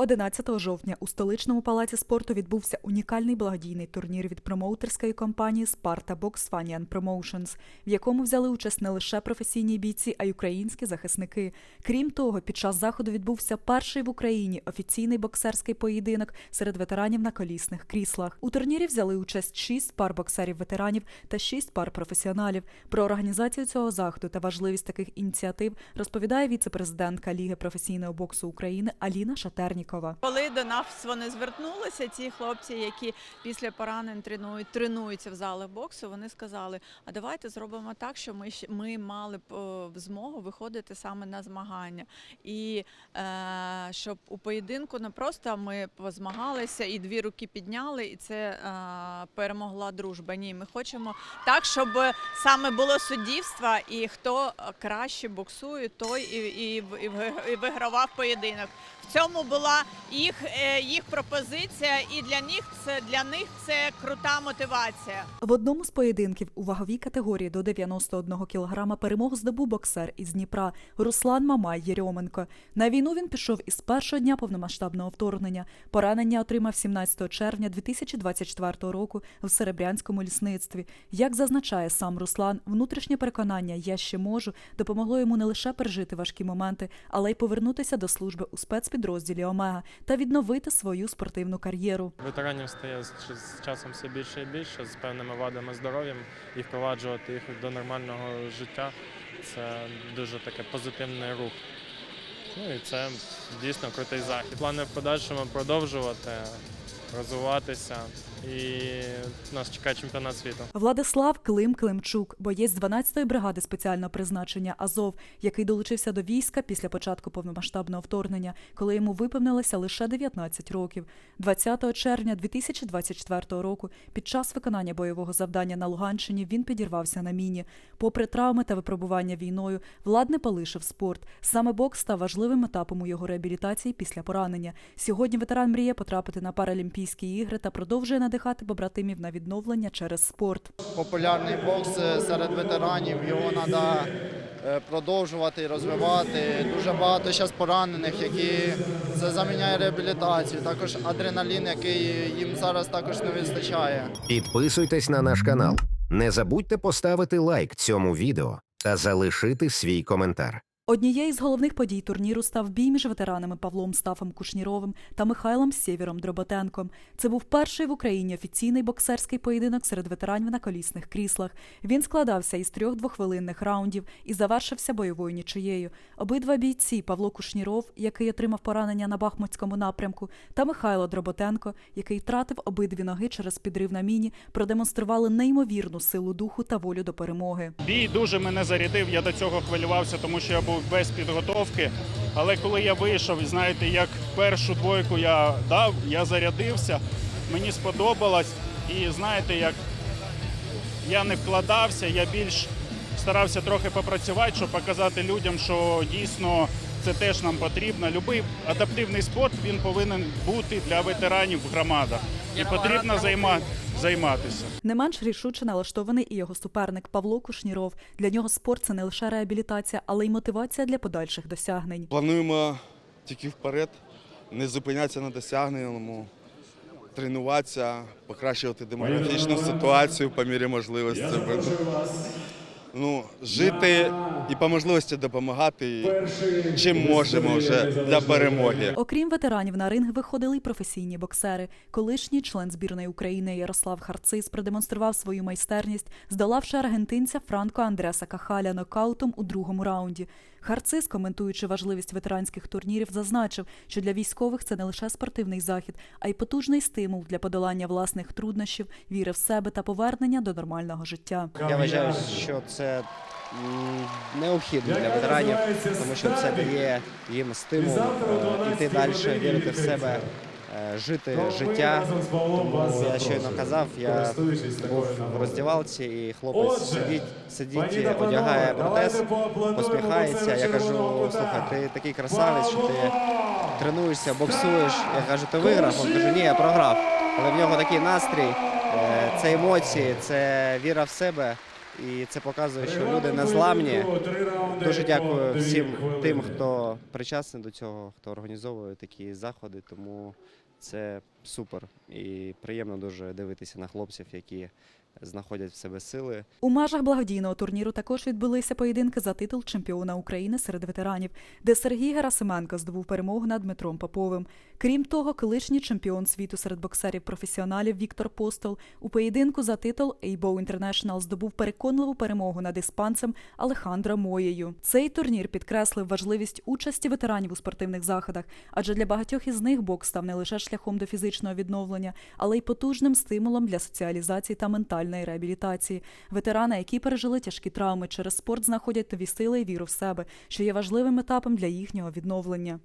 11 жовтня у столичному палаці спорту відбувся унікальний благодійний турнір від промоутерської компанії Sparta Box Funion Promotions, в якому взяли участь не лише професійні бійці, а й українські захисники. Крім того, під час заходу відбувся перший в Україні офіційний боксерський поєдинок серед ветеранів на колісних кріслах. У турнірі взяли участь шість пар боксерів-ветеранів та шість пар професіоналів. Про організацію цього заходу та важливість таких ініціатив розповідає віце-президентка Ліги професійного боксу України Аліна Шатернікова. Коли до нас вони звернулися, ці хлопці, які після поранень тренують, тренуються в залах боксу, вони сказали: а давайте зробимо так, що ми ми мали б змогу виходити саме на змагання, і е, щоб у поєдинку не просто ми позмагалися і дві руки підняли, і це е, перемогла дружба. Ні, ми хочемо так, щоб саме було суддівство, і хто краще боксує, той і, і, і, і вигравав поєдинок. В цьому була їх, е, їх пропозиція, і для них це для них це крута мотивація. В одному з поєдинків у ваговій категорії до 91 кг перемогу здобув боксер із Дніпра Руслан Мамай Єрьоменко. На війну він пішов із першого дня повномасштабного вторгнення. Поранення отримав 17 червня 2024 року в Серебрянському лісництві. Як зазначає сам Руслан, внутрішнє переконання Я ще можу допомогло йому не лише пережити важкі моменти, але й повернутися до служби у спецпідрозділі Та відновити свою спортивну кар'єру. Ветеранів стає з часом все більше і більше з певними вадами здоров'ям і впроваджувати їх до нормального життя це дуже таке позитивний рух. Ну і це дійсно крутий захід. Плани в подальшому продовжувати, розвиватися і нас чекає чемпіонат світу. Владислав Клим Климчук, боєць 12-ї бригади спеціального призначення Азов, який долучився до війська після початку повномасштабного вторгнення, коли йому виповнилося лише 19 років. 20 червня 2024 року, під час виконання бойового завдання на Луганщині, він підірвався на міні. Попри травми та випробування війною, влад не полишив спорт. Саме бокс став важливим етапом у його реабілітації після поранення. Сьогодні ветеран мріє потрапити на Паралімпійські ігри та продовжує надихати побратимів на відновлення через спорт. популярний бокс е, серед ветеранів. Його треба продовжувати розвивати. Дуже багато зараз поранених, які це заміняє реабілітацію. Також адреналін, який їм зараз також не вистачає. Підписуйтесь на наш канал. Не забудьте поставити лайк цьому відео та залишити свій коментар. Однією з головних подій турніру став бій між ветеранами Павлом Стафом Кушніровим та Михайлом Сєвєром Дроботенком. Це був перший в Україні офіційний боксерський поєдинок серед ветеранів на колісних кріслах. Він складався із трьох двохвилинних раундів і завершився бойовою нічиєю. Обидва бійці Павло Кушніров, який отримав поранення на Бахмутському напрямку, та Михайло Дроботенко, який втратив обидві ноги через підрив на міні, продемонстрували неймовірну силу духу та волю до перемоги. Бій дуже мене зарядив. Я до цього хвилювався, тому що я був без підготовки. Але коли я вийшов, і знаєте, як першу двойку я дав, я зарядився. Мені сподобалось. І знаєте, як я не вкладався, я більш старався трохи попрацювати, щоб показати людям, що дійсно це теж нам потрібно. Любий адаптивний спорт він повинен бути для ветеранів в громадах. І потрібно займа- займатися. Не менш рішуче налаштований і його суперник Павло Кушніров. Для нього спорт це не лише реабілітація, але й мотивація для подальших досягнень. Плануємо тільки вперед, не зупинятися на досягненому, тренуватися, покращувати демографічну ситуацію по мірі можливості. Ну, жити і по можливості допомагати чим можемо вже для перемоги. Окрім ветеранів, на ринг виходили й професійні боксери. Колишній член збірної України Ярослав Харцис продемонстрував свою майстерність, здолавши аргентинця Франко Андреса Кахаля нокаутом у другому раунді. Харцис, коментуючи важливість ветеранських турнірів, зазначив, що для військових це не лише спортивний захід, а й потужний стимул для подолання власних труднощів, віри в себе та повернення до нормального життя. Я вважаю, що це необхідно для ветеранів, тому що це дає їм стимул іти йти далі, вірити в себе, е, жити життя. Тому я щойно казав, я був в роздівалці, і хлопець сидить, сидить, одягає протез, посміхається. Я кажу, слухай, ти такий красавець, що ти тренуєшся, боксуєш. Я кажу, ти виграв? Він каже, ні, я програв. Але в нього такий настрій, е, це емоції, це віра в себе. І це показує, що люди незламні. Дуже дякую всім тим, хто причасний до цього, хто організовує такі заходи. Тому це супер і приємно дуже дивитися на хлопців, які знаходять в себе сили. У межах благодійного турніру також відбулися поєдинки за титул чемпіона України серед ветеранів, де Сергій Герасименко здобув перемогу над Дмитром Поповим. Крім того, колишній чемпіон світу серед боксерів-професіоналів Віктор Постол у поєдинку за титул ABO International здобув переконливу перемогу над іспанцем Алехандро Моєю. Цей турнір підкреслив важливість участі ветеранів у спортивних заходах, адже для багатьох із них бокс став не лише шляхом до фізичного відновлення, але й потужним стимулом для соціалізації та ментальної реабілітації. Ветерани, які пережили тяжкі травми, через спорт знаходять нові сили і віру в себе, що є важливим етапом для їхнього відновлення.